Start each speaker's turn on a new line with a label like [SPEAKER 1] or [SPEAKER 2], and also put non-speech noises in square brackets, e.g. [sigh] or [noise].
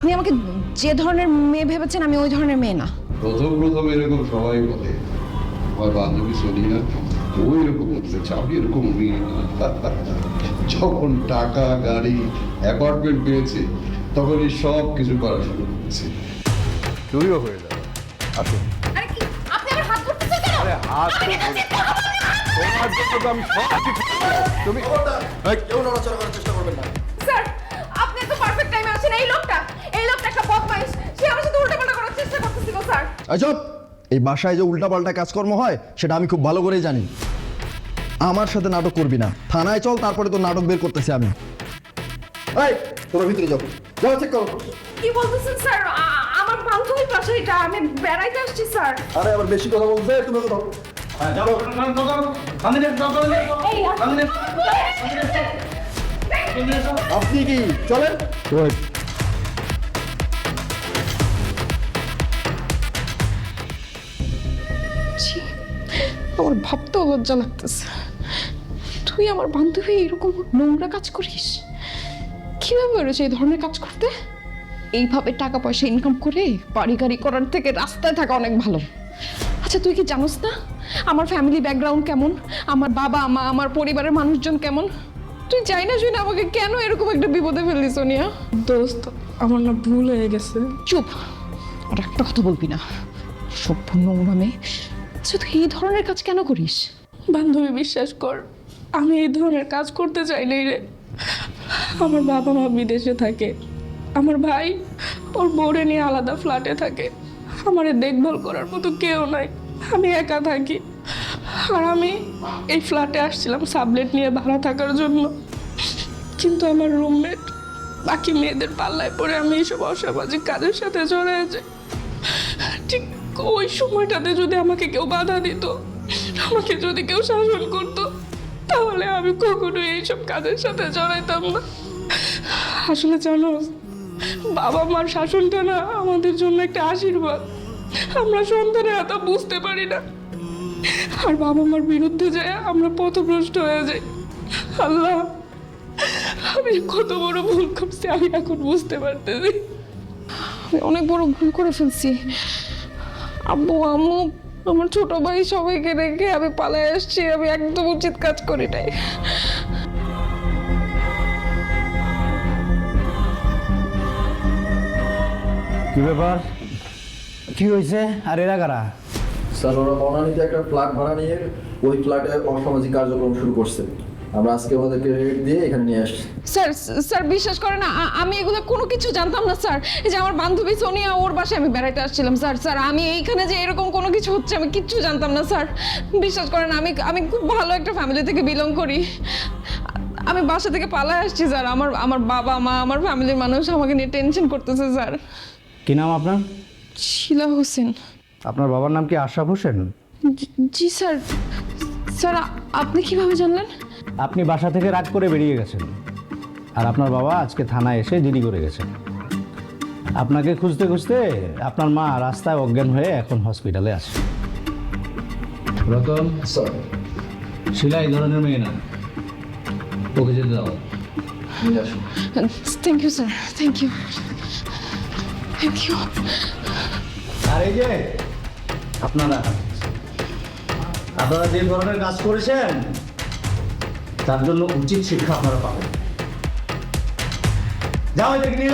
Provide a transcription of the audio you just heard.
[SPEAKER 1] আপনি আমাকে যে ধরনের মেয়ে ভেবেছেন আমি ওই ধরনের মেয়ে না।
[SPEAKER 2] প্রথম প্রথম এরকম সবাই বলে আমার বান্ধবী সলিনা ও এরকম হতে চাবি এরকম মেয়ে না। [laughs] যখন টাকা গাড়ি অ্যাপার্টমেন্ট পেয়েছে তখন এই সব কিছু করা শুরু করেছে। তুমিও হয়ে যাবে। আসুন।
[SPEAKER 1] আরে কি আপনি আমার হাত ধরতেছেন কেন?
[SPEAKER 2] আরে হাত তো ধরে- তোমার জন্য আমি সব কিছু তুমি
[SPEAKER 3] কেউ নড়াচড়া করার চেষ্টা করবেন না। আজব এই বাসায় যে উল্টাপাল্টা কাজকর্ম হয় সেটা আমি খুব ভালো করেই জানি। আমার সাথে নাটক করবি না। থানায় চল তারপরে তো নাটক বের করতেছি আমি। এই তোরা ভিতরে যাও। যাও চেক করো।
[SPEAKER 1] কি বলতেছেন স্যার? আমার বান্ধবীর পাশে এটা আমি বেড়াইতে আসছি স্যার।
[SPEAKER 3] আরে আবার বেশি কথা বলতে তুমি কথা।
[SPEAKER 1] এই
[SPEAKER 3] আপনি কি? চলেন।
[SPEAKER 1] আমার ভাবতেও লজ্জা লাগতেছে। তুই আমার বান্ধবী এরকম নোংরা কাজ করিস? কীভাবে পেরেছে এই ধরনের কাজ করতে? এইভাবে টাকা পয়সা ইনকাম করে বাড়ি গাড়ি করার থেকে রাস্তায় থাকা অনেক ভালো। আচ্ছা তুই কি জানোস না? আমার ফ্যামিলি ব্যাকগ্রাউন্ড কেমন? আমার বাবা মা আমার পরিবারের মানুষজন কেমন? তুই চাই না শুনে আমাকে কেন এরকম একটা বিপদে ফেললি সোনিয়া?
[SPEAKER 4] দোস্ত আমার না ভুল হয়ে গেছে।
[SPEAKER 1] চুপ। আর একটা কথা বলবি না। সভ্য নোংরা মেয়ে। আচ্ছা তুই এই ধরনের কাজ কেন করিস?
[SPEAKER 4] বান্ধবী, বিশ্বাস কর, আমি এই ধরনের কাজ করতে চাই নাই রে। আমার বাবা মা বিদেশে থাকে, আমার ভাই ওর বউরে নিয়ে আলাদা ফ্ল্যাটে থাকে, আমারে দেখভাল করার মতো কেউ নাই, আমি একা থাকি। আর আমি এই ফ্ল্যাটে আসছিলাম সাবলেট নিয়ে ভাড়া থাকার জন্য। কিন্তু আমার রুমমেট বাকি মেয়েদের পাল্লায় পড়ে আমি এইসব অসামাজিক কাজের সাথে জড়ায় যাই। ঠিক ওই সময়টাতে যদি আমাকে কেউ বাধা দিত, আমাকে যদি কেউ শাসন করতো, তাহলে আমি কখনোই এইসব কাজের সাথে জড়াইতাম না। আসলে জানো, বাবা মার শাসনটা না আমাদের জন্য একটা আশীর্বাদ। আমরা সন্তানের এত বুঝতে পারি না। আর বাবা মার বিরুদ্ধে যায়, আমরা পথভ্রষ্ট হয়ে যাই। আল্লাহ, আমি কত বড় ভুল করছি, আমি এখন বুঝতে পারতেছি।
[SPEAKER 1] অনেক বড় ভুল করে ফেলছি। আব্বু আম্মু আমার ছোট ভাই সবাইকে রেখে আমি পালায় আসছি আমি একদম উচিত কাজ করি নাই।
[SPEAKER 5] কি ব্যাপার? কি হয়েছে? আর এরা কারা?
[SPEAKER 6] স্যার ওরা বনানীতে একটা ফ্ল্যাট ভাড়া নিয়ে ওই ফ্ল্যাটে অসামাজিক কার্যক্রম শুরু করছে। আমরা আজকে ওদেরকে রেট দিয়ে এখানে নিয়ে আসছি।
[SPEAKER 1] স্যার স্যার বিশ্বাস করেন না আমি এগুলো কোনো কিছু জানতাম না স্যার। এই যে আমার বান্ধবী সোনিয়া ওর বাসায় আমি বেড়াইতে আসছিলাম স্যার। স্যার আমি এইখানে যে এরকম কোনো কিছু হচ্ছে আমি কিচ্ছু জানতাম না স্যার। বিশ্বাস করেন আমি আমি খুব ভালো একটা ফ্যামিলি থেকে বিলং করি। আমি বাসা থেকে পালায় আসছি স্যার। আমার আমার বাবা মা আমার ফ্যামিলির মানুষ আমাকে নিয়ে টেনশন করতেছে স্যার।
[SPEAKER 5] কি নাম আপনার?
[SPEAKER 1] শিলা হোসেন।
[SPEAKER 5] আপনার বাবার নাম কি আশরাফ হোসেন?
[SPEAKER 1] জি স্যার। স্যার আপনি কীভাবে জানলেন?
[SPEAKER 5] আপনি বাসা থেকে রাগ করে বেরিয়ে গেছেন। আর আপনার বাবা আজকে থানায় এসে জিডি করে গেছেন। আপনাকে খুঁজতে খুঁজতে আপনার মা রাস্তায় অজ্ঞান হয়ে এখন হসপিটালে আছে। রতন
[SPEAKER 6] স্যার।
[SPEAKER 5] শিলা এই ধরনের মেয়ে না। ওকে যেতে দাও।
[SPEAKER 1] Thank you sir thank you thank you
[SPEAKER 5] আর এই যে আপনারা আপনারা যে ধরনের কাজ করেছেন তার জন্য উচিত শিক্ষা আপনারা পাবেন। যাও এদিকে নিয়ে